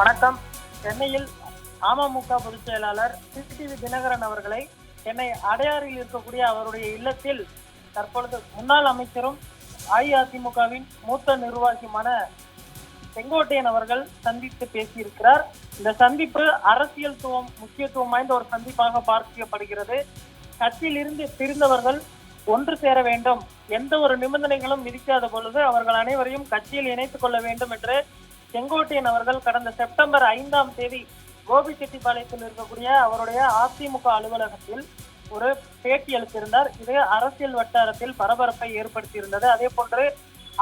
வணக்கம். சென்னையில் அமமுக பொதுச் செயலாளர் சிசிடிவி தினகரன் அவர்களை சென்னை அடையாறில் இருக்கக்கூடிய அவருடைய இல்லத்தில் தற்பொழுது முன்னாள் அமைச்சரும் அஇஅதிமுகவின் மூத்த நிர்வாகியுமான செங்கோட்டையன் அவர்கள் சந்தித்து பேசியிருக்கிறார். இந்த சந்திப்பு அரசியல் துவம் முக்கியத்துவம் வாய்ந்த ஒரு சந்திப்பாக பார்க்கப்படுகிறது. கட்சியில் இருந்து பிரிந்தவர்கள் ஒன்று சேர வேண்டும். எந்த ஒரு நிபந்தனைகளும் விதிக்காத பொழுது அவர்கள் அனைவரையும் கட்சியில் இணைத்துக் கொள்ள வேண்டும் என்று செங்கோட்டையன் அவர்கள் கடந்த செப்டம்பர் ஐந்தாம் தேதி கோபிச்செட்டிப்பாளையத்தில் இருக்கக்கூடிய அவருடைய அதிமுக அலுவலகத்தில் ஒரு பேட்டி அளித்திருந்தார். இது அரசியல் வட்டாரத்தில் பரபரப்பை ஏற்படுத்தியிருந்தது. அதே போன்று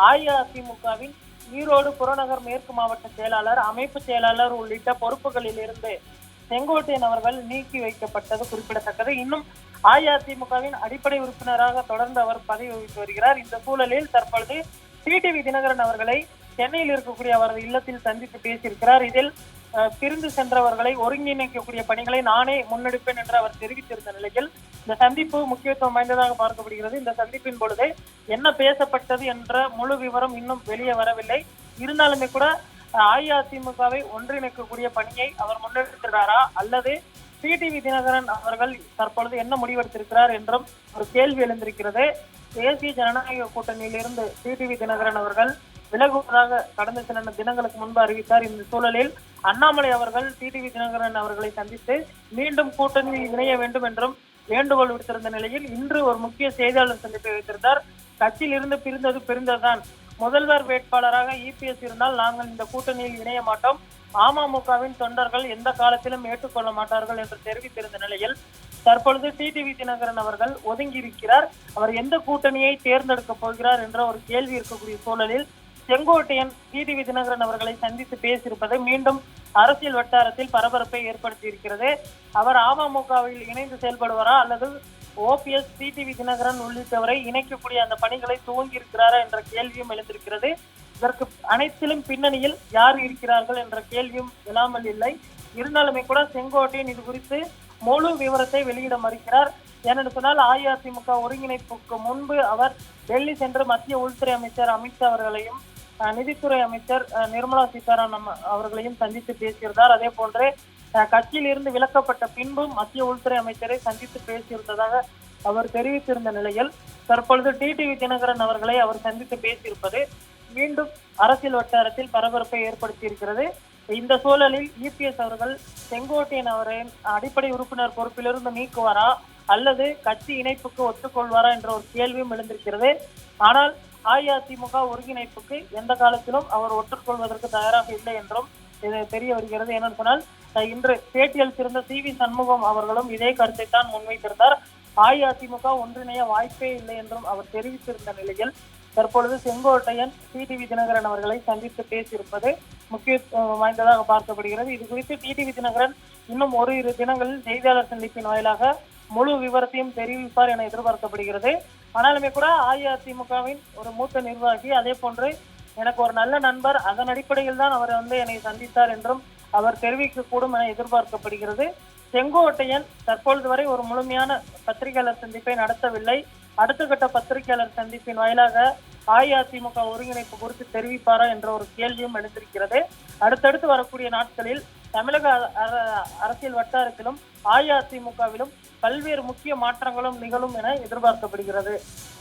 அஇஅதிமுகவின் ஈரோடு புறநகர் மேற்கு மாவட்ட செயலாளர் அமைப்பு செயலாளர் உள்ளிட்ட பொறுப்புகளில் இருந்து செங்கோட்டையன் அவர்கள் நீக்கி வைக்கப்பட்டது குறிப்பிடத்தக்கது. இன்னும் அஇஅதிமுகவின் அடிப்படை உறுப்பினராக தொடர்ந்து அவர் பதவி வகித்து வருகிறார். இந்த சூழலில் தற்பொழுது டிடிவி தினகரன் அவர்களை சென்னையில் இருக்கக்கூடிய அவரது இல்லத்தில் சந்தித்து பேசியிருக்கிறார். இதில் பிரிந்து சென்றவர்களை ஒருங்கிணைக்கக்கூடிய பணிகளை நானே முன்னெடுப்பேன் என்று அவர் தெரிவித்திருந்த நிலையில் இந்த சந்திப்பு முக்கியத்துவம் வாய்ந்ததாக பார்க்கப்படுகிறது. இந்த சந்திப்பின் பொழுது என்ன பேசப்பட்டது என்ற முழு விவரம் இன்னும் வெளியே வரவில்லை. இருந்தாலுமே கூட அஇஅதிமுகவை ஒன்றிணைக்கக்கூடிய பணியை அவர் முன்னெடுத்திருக்கிறாரா? அல்லது டிடிவி தினகரன் அவர்கள் தற்பொழுது என்ன முடிவெடுத்திருக்கிறார் என்றும் ஒரு கேள்வி எழுந்திருக்கிறது. தேசிய ஜனநாயக கூட்டணியிலிருந்து டிடிவி தினகரன் அவர்கள் விலகுவதாக கடந்த சில தினங்களுக்கு முன்பு அறிவித்தார். இந்த சூழலில் அண்ணாமலை அவர்கள் டிடிவி தினகரன் அவர்களை சந்தித்து மீண்டும் கூட்டணி இணைய வேண்டும் என்றும் வேண்டுகோள் விடுத்திருந்த நிலையில் இன்று ஒரு முக்கிய செய்தியாளர் சந்திப்பை வைத்திருந்தார். கட்சியில் இருந்து பிரிந்தது பிரிந்ததுதான். முதல்வர் வேட்பாளராக இபிஎஸ் இருந்தால் நாங்கள் இந்த கூட்டணியில் இணைய மாட்டோம். அமமுகவின் தொண்டர்கள் எந்த காலத்திலும் ஏற்றுக்கொள்ள மாட்டார்கள் என்று தெரிவித்திருந்த நிலையில் தற்பொழுது டிடிவி தினகரன் அவர்கள் ஒதுங்கி இருக்கிறார் அவர் எந்த கூட்டணியை தேர்ந்தெடுக்க போகிறார் என்ற ஒரு கேள்வி இருக்கக்கூடிய சூழலில் செங்கோட்டையன் டிடிவி தினகரன் அவர்களை சந்தித்து பேசியிருப்பது மீண்டும் அரசியல் வட்டாரத்தில் பரபரப்பை ஏற்படுத்தியிருக்கிறது. அவர் அமமுகவில் இணைந்து செயல்படுவாரா அல்லது ஓபிஎஸ் டிடிவி தினகரன் உள்ளிட்டவரை இணைக்கக்கூடிய அந்த பணிகளை துவங்கி இருக்கிறாரா என்ற கேள்வியும் எழுந்திருக்கிறது. இதற்கு அனைத்திலும் பின்னணியில் யார் இருக்கிறார்கள் என்ற கேள்வியும் இல்லாமல் இல்லை. இருந்தாலுமே கூட செங்கோட்டையன் இது குறித்து முழு விவரத்தை வெளியிட மறுக்கிறார். ஏனென்று சொன்னால் அஇஅதிமுக ஒருங்கிணைப்புக்கு முன்பு அவர் டெல்லி சென்று மத்திய உள்துறை அமைச்சர் அமித்ஷா அவர்களையும் நிதித்துறை அமைச்சர் நிர்மலா சீதாராமன் அவர்களையும் சந்தித்து பேசியிருந்தார். அதே போன்றே கட்சியில் இருந்து விலக்கப்பட்ட பின்பும் மத்திய உள்துறை அமைச்சரை சந்தித்து பேசியிருந்ததாக அவர் தெரிவித்திருந்த நிலையில் தற்பொழுது டிடிவி தினகரன் அவர்களை அவர் சந்தித்து பேசியிருப்பது மீண்டும் அரசியல் வட்டாரத்தில் பரபரப்பை ஏற்படுத்தியிருக்கிறது. இந்த சூழலில் இபிஎஸ் அவர்கள் செங்கோட்டையன் அவரின் அடிப்படை உறுப்பினர் பொறுப்பிலிருந்து நீக்குவாரா அல்லது கட்சி இணைப்புக்கு ஒத்துக்கொள்வாரா என்ற ஒரு கேள்வியும் எழுந்திருக்கிறது. ஆனால் அஇஅதிமுக ஒருங்கிணைப்புக்கு எந்த காலத்திலும் அவர் ஒற்றுக்கொள்வதற்கு தயாராக இல்லை என்றும் இது தெரிய வருகிறது. ஏனென்று சொன்னால் இன்று இன்று பேட்டியளித்திருந்த சி. வி. சண்முகம் அவர்களும் இதே கருத்தை தான் முன்வைத்திருந்தார். அஇஅதிமுக ஒன்றிணைய வாய்ப்பே இல்லை என்றும் அவர் தெரிவித்திருந்த நிலையில் தற்பொழுது செங்கோட்டையன் டிடிவி தினகரன் அவர்களை சந்தித்து பேசியிருப்பது முக்கியத்துவம் வாய்ந்ததாக பார்க்கப்படுகிறது. இது குறித்து டிடிவி தினகரன் இன்னும் ஒரு இரு தினங்களில் செய்தியாளர் சந்திப்பின் வாயிலாக முழு விவரத்தையும் தெரிவிப்பார் என எதிர்பார்க்கப்படுகிறது. ஆனாலுமே கூட அஇஅதிமுகவின் ஒரு மூத்த நிர்வாகி அதே போன்று எனக்கு ஒரு நல்ல நண்பர் அதன் அடிப்படையில் தான் அவர் வந்து என்னை சந்தித்தார் என்றும் அவர் தெரிவிக்கக்கூடும் என எதிர்பார்க்கப்படுகிறது. செங்கோட்டையன் தற்பொழுது வரை ஒரு முழுமையான பத்திரிகையாளர் சந்திப்பை நடத்தவில்லை. அடுத்த கட்ட பத்திரிகையாளர் சந்திப்பின் வாயிலாக அஇஅதிமுக ஒருங்கிணைப்பு குறித்து தெரிவிப்பாரா என்ற ஒரு கேள்வியும் எழுந்திருக்கிறது. அடுத்தடுத்து வரக்கூடிய நாட்களில் தமிழக அர- அரசியல் வட்டாரத்திலும் அஇஅதிமுகவிலும் பல்வேறு முக்கிய மாற்றங்களும் நிகழும் என எதிர்பார்க்கப்படுகிறது.